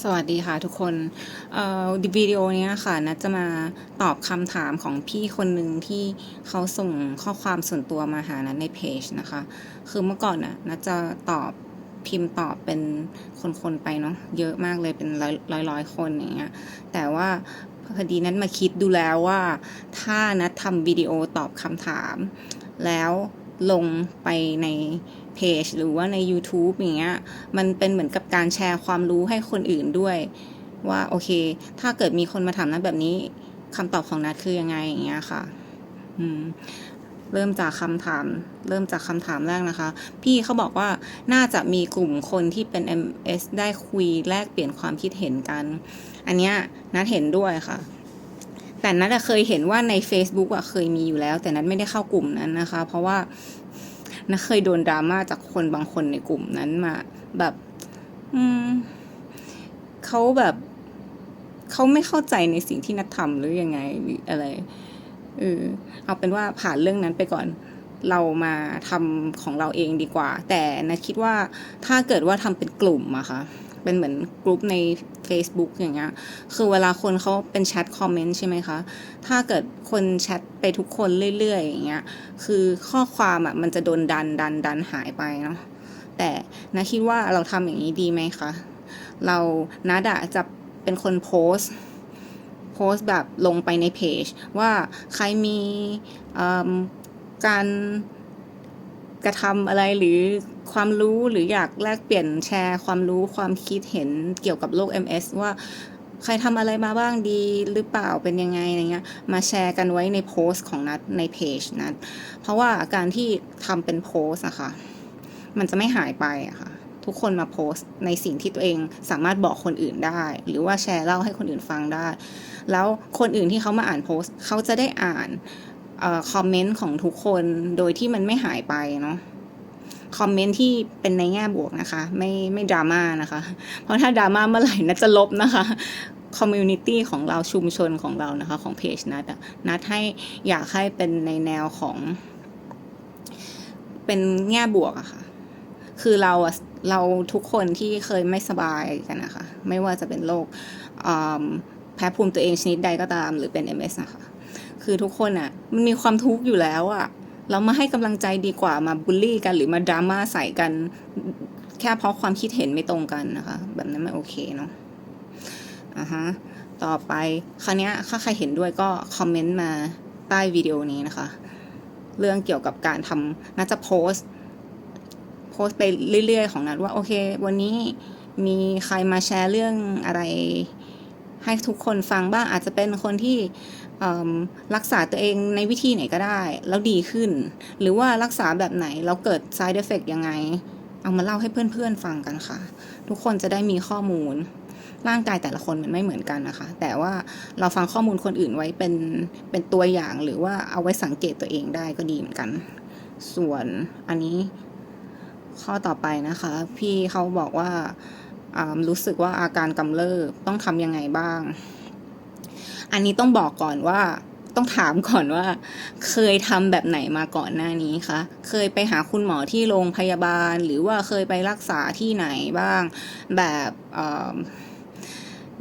สวัสดีค่ะทุกคนเอ่อวิดีโอนี้ค่ะนัดจะมาตอบคำถามของพี่คนหนึ่งที่เขาส่งข้อความส่วนตัวมาหานัดในเพจนะคะ คือเมื่อก่อนน่ะนัดจะตอบพิมพ์ตอบเป็นคนๆไปเนาะเยอะมากเลยเป็นร้อยร้อยคนอย่างเงี้ย แต่ว่าพอดีนัดมาคิดดูแล้วว่า ถ้านัดทำวิดีโอตอบคำถาม แล้ว ลงไปในเพจหรือว่าใน YouTube อย่างเงี้ยมันเป็นเหมือนกับการแชร์ความรู้ให้คนอื่นด้วย ว่าโอเค ถ้าเกิดมีคนมาถามนัดแบบนี้คำตอบของนัดคือยังไงอย่างเงี้ยค่ะ อืมเริ่มจากคำถาม เริ่มจากคำถามแรกนะคะ พี่เขาบอกว่าน่าจะมีกลุ่มคนที่เป็น MS ได้คุยแลกเปลี่ยนความคิดเห็นกัน อันเนี้ยนัดเห็นด้วยค่ะ แต่นัดเคยเห็นว่าใน Facebook อะเคยมีอยู่แล้ว แต่นัดไม่ได้เข้ากลุ่มนั้นนะคะ เพราะว่านัดเคยโดนดราม่าจากคนบางคนในกลุ่มนั้นมาแบบ อืมเขาแบบเขาไม่เข้าใจในสิ่งที่นัดทำหรือยังไงหรืออะไรเออเอาเป็นว่าผ่านเรื่องนั้นไปก่อนเรามาทำของเราเองดีกว่า แต่นัดคิดว่าถ้าเกิดว่าทำเป็นกลุ่มอะคะ เป็นเหมือนกลุ่มใน Facebook อย่างเงี้ย คือเวลาคนเขาเป็นแชทคอมเมนต์ใช่ไหมคะ ถ้าเกิดคนแชทไปทุกคนเรื่อยๆอย่างเงี้ย คือข้อความอะมันจะโดนดันดันดันหายไปเนาะ แต่นะคิดว่าเราทำอย่างนี้ดีไหมคะ เรานัดอะจะเป็นคนโพส์โพส์แบบลงไปในเพจ ว่าใครมีการ กระทำอะไรหรือความรู้หรืออยากแลกเปลี่ยนแชร์ ความรู้ความคิดเห็นเกี่ยวกับโลก MS ว่าใครทำอะไรมาบ้างดีหรือเปล่าเป็นยังไงอะไรเงี้ยมาแชร์กันไว้ในโพสต์ของนัดในเพจนัดเพราะว่าการที่ทำเป็นโพสต์อะค่ะมันจะไม่หายไปอะค่ะ ทุกคนมาโพสต์ในสิ่งที่ตัวเองสามารถบอกคนอื่นได้ หรือว่าแชร์เล่าให้คนอื่นฟังได้ แล้วคนอื่นที่เขามาอ่านโพสต์เขาจะได้อ่าน คอมเมนต์ของทุกคนโดยที่มันไม่หายไปเนาะคอมเมนต์ที่เป็นในแง่บวกนะคะ ไม่ไม่ดราม่านะคะ เพราะถ้าดราม่าเมื่อไหร่นัดจะลบนะคะคอมมูนิตี้ของเราชุมชนของเรานะคะ ของเพจนัดนัดให้อยากให้เป็นในแนวของ เป็นแง่บวกอะค่ะ คือเราเราทุกคนที่เคยไม่สบายกันนะคะ ไม่ว่าจะเป็นโรคแพ้ภูมิตัวเองชนิดใดก็ตาม หรือเป็น MS นะคะ คือทุกคนอะมันมีความทุกข์อยู่แล้วอะเรามาให้กำลังใจดีกว่ามาบูลลี่กันหรือมาดราม่าใส่กัน แค่เพราะความคิดเห็นไม่ตรงกันนะคะ แบบนั้นไม่โอเคเนาะอะฮะต่อไปคราวนี้ถ้าใครเห็นด้วยก็คอมเมนต์มาใต้วิดีโอนี้นะคะ เรื่องเกี่ยวกับการทำน่าจะโพสต์โพสต์ไปเรื่อยๆ ของนัดว่าโอเค วันนี้มีใครมาแชร์เรื่องอะไร ให้ทุกคนฟังบ้างอาจจะเป็นคนที่รักษาตัวเองในวิธีไหนก็ได้ แล้วดีขึ้น หรือว่ารักษาแบบไหนแล้วเกิด side effect ยังไง เอามาเล่าให้เพื่อนๆฟังกันค่ะ ทุกคนจะได้มีข้อมูล ร่างกายแต่ละคนมันไม่เหมือนกันนะคะ แต่ว่าเราฟังข้อมูลคนอื่นไว้เป็นเป็นตัวอย่างหรือว่าเอาไว้สังเกตตัวเองได้ก็ดีเหมือนกัน ส่วนอันนี้ข้อต่อไปนะคะ พี่เขาบอกว่า รู้สึกว่าอาการกำเริบต้องทำยังไงบ้าง อันนี้ต้องบอกก่อนว่าต้องถามก่อนว่า เคยทำแบบไหนมาก่อนหน้านี้คะ เคยไปหาคุณหมอที่โรงพยาบาล หรือว่าเคยไปรักษาที่ไหนบ้าง แบบ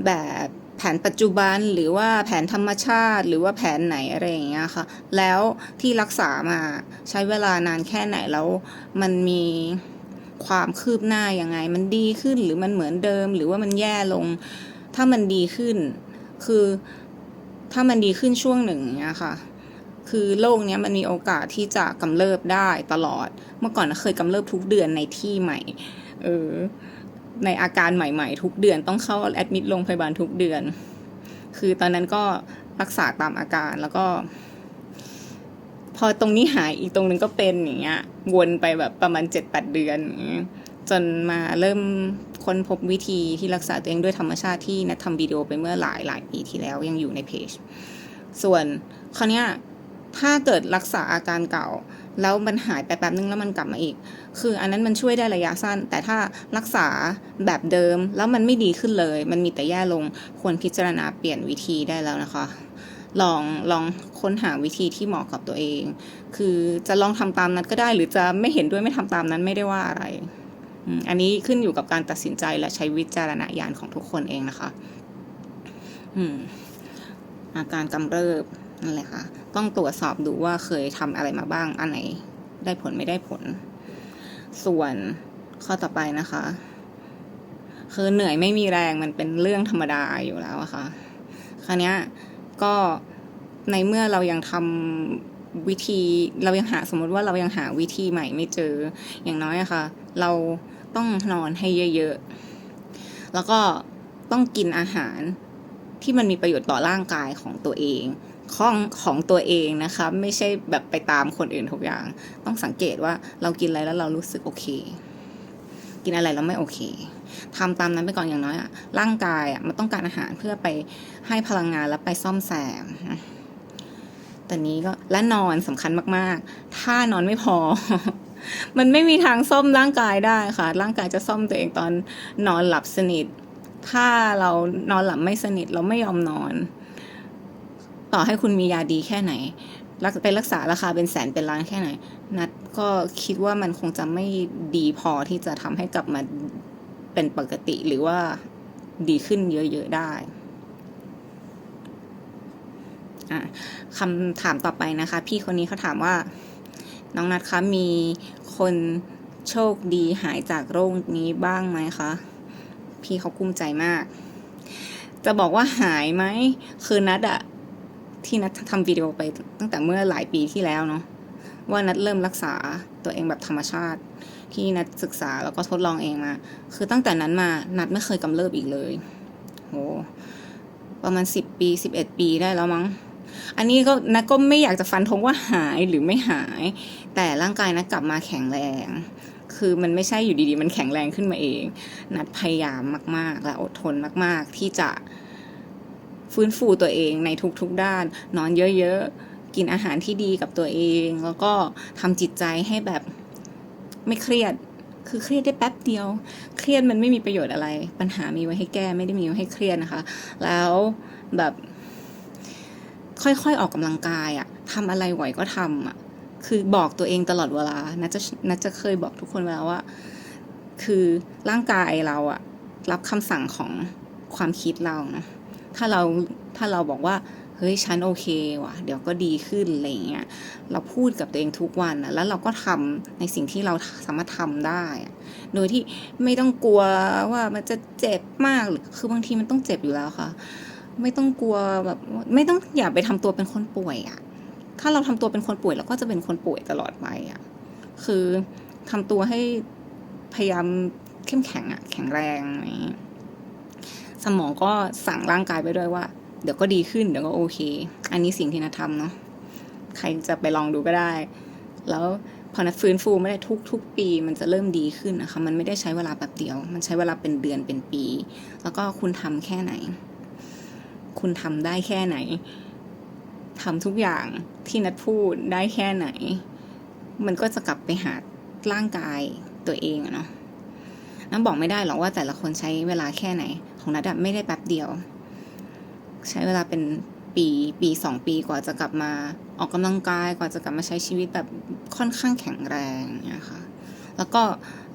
แบบแผนปัจจุบันหรือว่าแผนธรรมชาติ หรือว่าแผนไหนอะไรอย่างเงี้ยค่ะ แล้วที่รักษามาใช้เวลานานแค่ไหนแล้วมันมี ความคืบหน้ายังไง มันดีขึ้นหรือมันเหมือนเดิม หรือว่ามันแย่ลง ถ้ามันดีขึ้น คือถ้ามันดีขึ้นช่วงหนึ่งเนี้ยค่ะ คือโรคเนี้ยมันมีโอกาสที่จะกำเริบได้ตลอด เมื่อก่อนเคยกำเริบทุกเดือนในที่ใหม่ เออ ในอาการใหม่ๆ ทุกเดือนต้องเข้าแอดมิดโรงพยาบาลทุกเดือน คือตอนนั้นก็รักษาตามอาการแล้วก็ อตรงนี้หายอีกตรงนึงก็เป็นอย่างเงี้ย วนไปแบบประมาณเจ็ดแปดเดือน จนมาเริ่มค้นพบวิธีที่รักษาตัวเองด้วยธรรมชาติที่นัดทำวิดีโอไปเมื่อหลายหลายปีที่แล้วยังอยู่ในเพจ ส่วนคราวเนี้ยถ้าเกิดรักษาอาการเก่า แล้วมันหายไปแป๊บนึงแล้วมันกลับมาอีก คืออันนั้นมันช่วยได้ระยะสั้น แต่ถ้ารักษาแบบเดิมแล้วมันไม่ดีขึ้นเลย มันมีแต่แย่ลงควรพิจารณาเปลี่ยนวิธีได้แล้วนะคะ ลองลองค้นหาวิธีที่เหมาะกับตัวเอง คือจะลองทำตามนั้นก็ได้ หรือจะไม่เห็นด้วยไม่ทำตามนั้นไม่ได้ว่าอะไร อันนี้ขึ้นอยู่กับการตัดสินใจและใช้วิจารณญาณของทุกคนเองนะคะอาการกำเริบนั่นแหละค่ะ ต้องตรวจสอบดูว่าเคยทำอะไรมาบ้าง อันไหนได้ผลไม่ได้ผล ส่วนข้อต่อไปนะคะ คือเหนื่อยไม่มีแรงมันเป็นเรื่องธรรมดาอยู่แล้วอะค่ะคราวนี้ย ก็ในเมื่อเรายังทำวิธีเรายังหาสมมติว่าเรายังหาวิธีใหม่ไม่เจออย่างน้อยอะค่ะ เราต้องนอนให้เยอะๆ แล้วก็ต้องกินอาหารที่มันมีประโยชน์ต่อร่างกายของตัวเองของของตัวเองนะคะ ไม่ใช่แบบไปตามคนอื่นทุกอย่าง ต้องสังเกตว่าเรากินอะไรแล้วเรารู้สึกโอเค กินอะไรแล้วไม่โอเค ทำตามนั้นไปก่อนอย่างน้อยอะร่างกายอะมันต้องการอาหารเพื่อไปให้พลังงานแล้วไปซ่อมแซมแต่นี้ก็และนอนสำคัญมาก ๆ ถ้านอนไม่พอ มันไม่มีทางซ่อมร่างกายได้ค่ะ ร่างกายจะซ่อมตัวเองตอนนอนหลับสนิท ถ้าเรานอนหลับไม่สนิทเราไม่ยอมนอน ต่อให้คุณมียาดีแค่ไหนรักไปรักษาราคาเป็นแสนเป็นล้านแค่ไหน นัดก็คิดว่ามันคงจะไม่ดีพอที่จะทำให้กลับมา เป็นปกติหรือว่าดีขึ้นเยอะ ๆ ได้คำถามต่อไปนะคะ พี่คนนี้เขาถามว่า น้องนัดคะมีคนโชคดีหายจากโรคนี้บ้างไหมคะ พี่เขากุ้มใจมาก จะบอกว่าหายไหมคือนัดอะที่นัดทำวิดีโอไปตั้งแต่เมื่อหลายปีที่แล้วเนาะว่านัดเริ่มรักษาตัวเองแบบธรรมชาติ ที่นัดศึกษาแล้วก็ทดลองเองมา คือตั้งแต่นั้นมานัดไม่เคยกำเริบอีกเลยโหประมาณสิบปีสิบเอ็ดปีได้แล้วมั้ง อันนี้ก็นัดก็ไม่อยากจะฟันธงว่าหายหรือไม่หาย แต่ร่างกายนัดกลับมาแข็งแรง คือมันไม่ใช่อยู่ดีๆ มันแข็งแรงขึ้นมาเอง นัดพยายามมาก ๆ และอดทนมาก ๆ ที่จะฟื้นฟูตัวเองในทุก ๆ ด้าน นอนเยอะ ๆ กินอาหารที่ดีกับตัวเอง แล้วก็ทำจิตใจให้แบบ ไม่เครียด คือเครียดได้แป๊บเดียว เครียดมันไม่มีประโยชน์อะไร ปัญหามีไว้ให้แก้ไม่ได้มีไว้ให้เครียดนะคะ แล้วแบบค่อยๆออกกำลังกายอะทำอะไรไหวก็ทำอะคือบอกตัวเองตลอดเวลานัจะนัจะเคยบอกทุกคนเวลาว่า คือร่างกายเราอะรับคำสั่งของความคิดเรานะถ้าเราถ้าเราบอกว่า เฮ้ยฉันโอเคว่ะ เดี๋ยวก็ดีขึ้นอะไรเงี้ยเราพูดกับตัวเองทุกวันนะแล้วเราก็ทำในสิ่งที่เราสามารถทำได้ โดยที่ไม่ต้องกลัวว่ามันจะเจ็บมากหรือคือบางทีมันต้องเจ็บอยู่แล้วค่ะ ไม่ต้องกลัวแบบไม่ต้องอย่าไปทำตัวเป็นคนป่วยอะถ้าเราทำตัวเป็นคนป่วยเราก็จะเป็นคนป่วยตลอดไปอะคือทำตัวให้พยายามเข้มแข็งอะแข็งแรงอะไรอย่างงี้สมองก็สั่งร่างกายไปด้วยว่า เดี๋ยวก็ดีขึ้นเดี๋ยวก็โอเค อันนี้สิ่งที่นัททำเนาะใครจะไปลองดูก็ได้ แล้วพอนัดฟื้นฟูไม่ได้ทุกทุกปี มันจะเริ่มดีขึ้นนะคะ มันไม่ได้ใช้เวลาแบบเดียว มันใช้เวลาเป็นเดือนเป็นปี แล้วก็คุณทำแค่ไหน คุณทำได้แค่ไหนทำทุกอย่างที่นัดพูดได้แค่ไหน มันก็จะกลับไปหาร่างกายตัวเองอะเนาะนัทบอกไม่ได้หรอกว่าแต่ละคนใช้เวลาแค่ไหน ของนัดไม่ได้แป๊บเดียว ใช้เวลาเป็นปีปีสองปีกว่าจะกลับมาออกกำลังกายกว่าจะกลับมาใช้ชีวิตแบบค่อนข้างแข็งแรงเนี่ยค่ะแล้วก็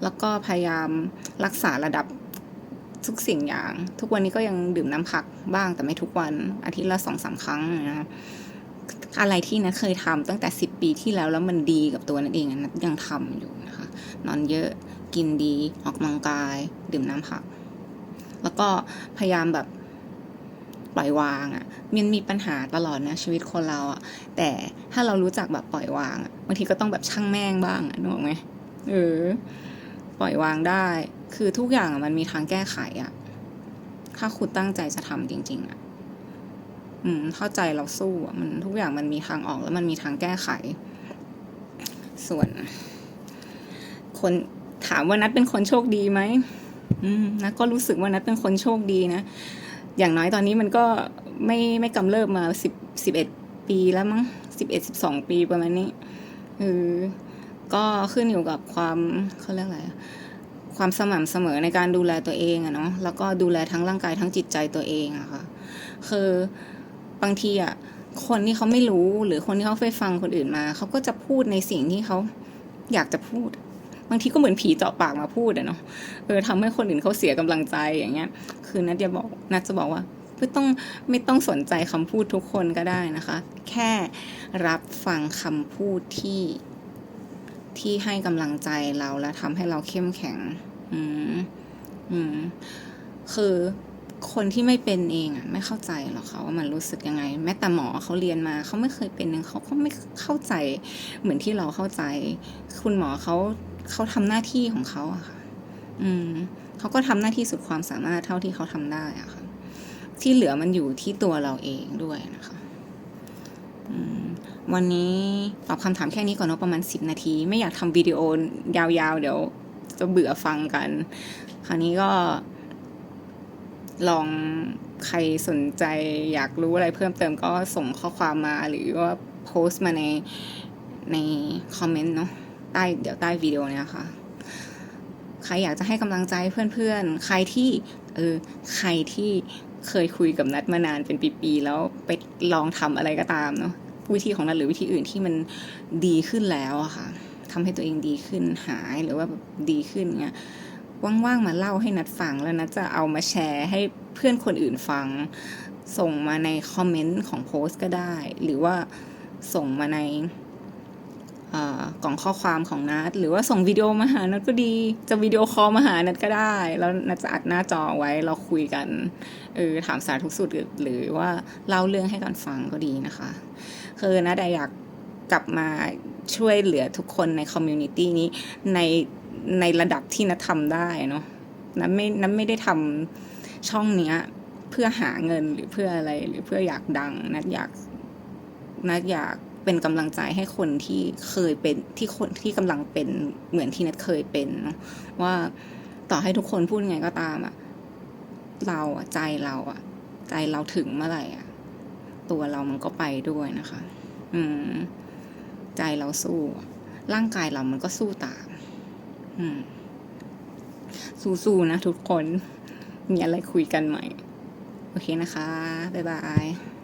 แล้วก็พยายามรักษาระดับทุกสิ่งอย่าง ทุกวันนี้ก็ยังดื่มน้ำผักบ้างแต่ไม่ทุกวันอาทิตย์ละสองสามครั้งนะคะอะไรที่นะเคยทำตั้งแต่สิบปีที่แล้วแล้วมันดีกับตัวนั่นเองนะยังทำอยู่นะคะนอนเยอะกินดีออกกำลังกาย ดื่มน้ำผัก แล้วก็พยายามแบบ ปล่อยวางอะ่ะมันมีปัญหาตลอดนะชีวิตคนเราอะ่ะ แต่ถ้าเรารู้จักแบบปล่อยวางอะบางทีก็ต้องแบบช่างแม่งบ้างอะนึกออกไหมเออปล่อยวางได้ คือทุกอย่างอะมันมีทางแก้ไขอะถ้าคุณตั้งใจจะทำจริง ๆอะอืมเข้าใจเราสู้อะมันทุกอย่างมันมีทางออกแล้วมันมีทางแก้ไข ส่วน คนถามว่านัดเป็นคนโชคดีไหมอืมนัดก็รู้สึกว่านัดเป็นคนโชคดีนะ อย่างน้อยตอนนี้มันก็ไม่ไม่กำเริบมาสิบสิบเอ็ดปีแล้วมั้งสิบเอ็ดสิบสองปีประมาณนี้เออก็ขึ้นอยู่กับความเขาเรียกอะไรความสม่ำเสมอในการดูแลตัวเองอะเนาะแล้วก็ดูแลทั้งร่างกายทั้งจิตใจตัวเองอะค่ะคือบางทีอะคนที่เขาไม่รู้หรือคนที่เขาไปฟังคนอื่นมา เขาก็จะพูดในสิ่งที่เขาอยากจะพูด บางทีก็เหมือนผีเจาะปากมาพูดอะเนาะเออทำให้คนอื่นเขาเสียกำลังใจอย่างเงี้ย คือนัดจะบอกนัดจะบอกว่าไม่ต้องไม่ต้องสนใจคำพูดทุกคนก็ได้นะคะ แค่รับฟังคำพูดที่ที่ให้กำลังใจเราและทำให้เราเข้มแข็ง อืมอืมคือคนที่ไม่เป็นเองอะไม่เข้าใจหรอกค่ะว่ามันรู้สึกยังไง แม้แต่หมอเขาเรียนมาเขาไม่เคยเป็นเขาก็ไม่เข้าใจเหมือนที่เราเข้าใจ คุณหมอเขา เขาทำหน้าที่ของเขาอะค่ะ อืมเขาก็ทำหน้าที่สุดความสามารถเท่าที่เขาทำได้อะค่ะ ที่เหลือมันอยู่ที่ตัวเราเองด้วยนะคะวันนี้ตอบคำถามแค่นี้ก่อนเนาะประมาณสิบนาที ไม่อยากทำวิดีโอยาวๆ เดี๋ยวจะเบื่อฟังกัน คราวนี้ก็ ลองใครสนใจอยากรู้อะไรเพิ่มเติมก็ส่งข้อความมาหรือว่าโพสต์มาในในคอมเมนต์เนาะ ใต้เดี๋ยวใต้วิดีโอเนี้ยค่ะ ใครอยากจะให้กำลังใจเพื่อนๆ ใครที่เออใครที่เคยคุยกับนัดมานานเป็นปีๆแล้วไปลองทำอะไรก็ตามเนาะวิธีของนัดหรือวิธีอื่นที่มันดีขึ้นแล้วอะค่ะทำให้ตัวเองดีขึ้นหายหรือว่าดีขึ้นเงี้ยว่างๆมาเล่าให้นัดฟังแล้วนัดจะเอามาแชร์ให้เพื่อนคนอื่นฟัง ส่งมาในคอมเมนต์ของโพสต์ก็ได้ หรือว่าส่งมาใน กล่องข้อความของนัดหรือว่าส่งวิดีโอมาหานัดก็ดี จะวิดีโอคอลมาหานัดก็ได้ แล้วนัดจะอัดหน้าจอไว้เราคุยกันเออถามสารทุกสุดหรือว่าเล่าเรื่องให้กันฟังก็ดีนะคะ คือนัดอยากกลับมาช่วยเหลือทุกคนในคอมมูนิตี้นี้ในในระดับที่นัททำได้เนาะนัทไม่นัทไม่ได้ทำช่องเนี้ยเพื่อหาเงินหรือเพื่ออะไรหรือเพื่ออยากดังนัทอยากนัทอยาก เป็นกำลังใจให้คนที่เคยเป็นที่คนที่กำลังเป็นเหมือนที่นัทเคยเป็นว่าต่อให้ทุกคนพูดไงก็ตามอะเราอะใจเราอะใจเราถึงเมื่อไหร่อะตัวเรามันก็ไปด้วยนะคะ อืม ใจเราสู้ ร่างกายเรามันก็สู้ตาม อืม สู้ๆนะทุกคน มีอะไรคุยกันใหม่ โอเคนะคะ บ๊ายบาย